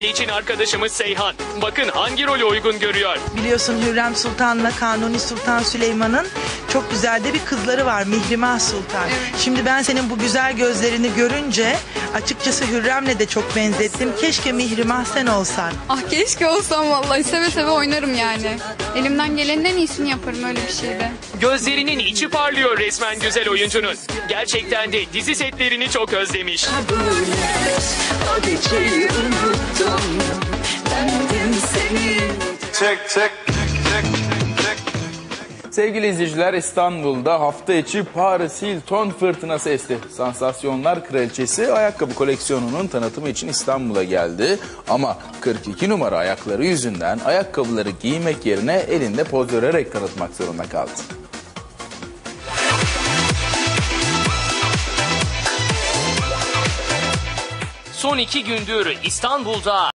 için arkadaşımız Seyhan. Bakın hangi rolü uygun görüyor. Biliyorsun Hürrem Sultan'la Kanuni Sultan Süleyman'ın çok güzel de bir kızları var Mihrimah Sultan. Şimdi ben senin bu güzel gözlerini görünce açıkçası Hürrem'le de çok benzettim. Keşke Mihrimah sen olsan. Ah keşke olsam vallahi seve seve oynarım yani. Elimden gelenin en iyisini yaparım öyle bir şeyde. Gözlerinin içi parlıyor resmen güzel oyuncunun. Gerçekten de dizi setlerini çok özlemiş. Çek çek çek çek. Sevgili izleyiciler İstanbul'da hafta içi Paris Hilton fırtınası esti. Sansasyonlar kraliçesi ayakkabı koleksiyonunun tanıtımı için İstanbul'a geldi. Ama 42 numara ayakları yüzünden ayakkabıları giymek yerine elinde poz vererek tanıtmak zorunda kaldı. Son iki gündür İstanbul'da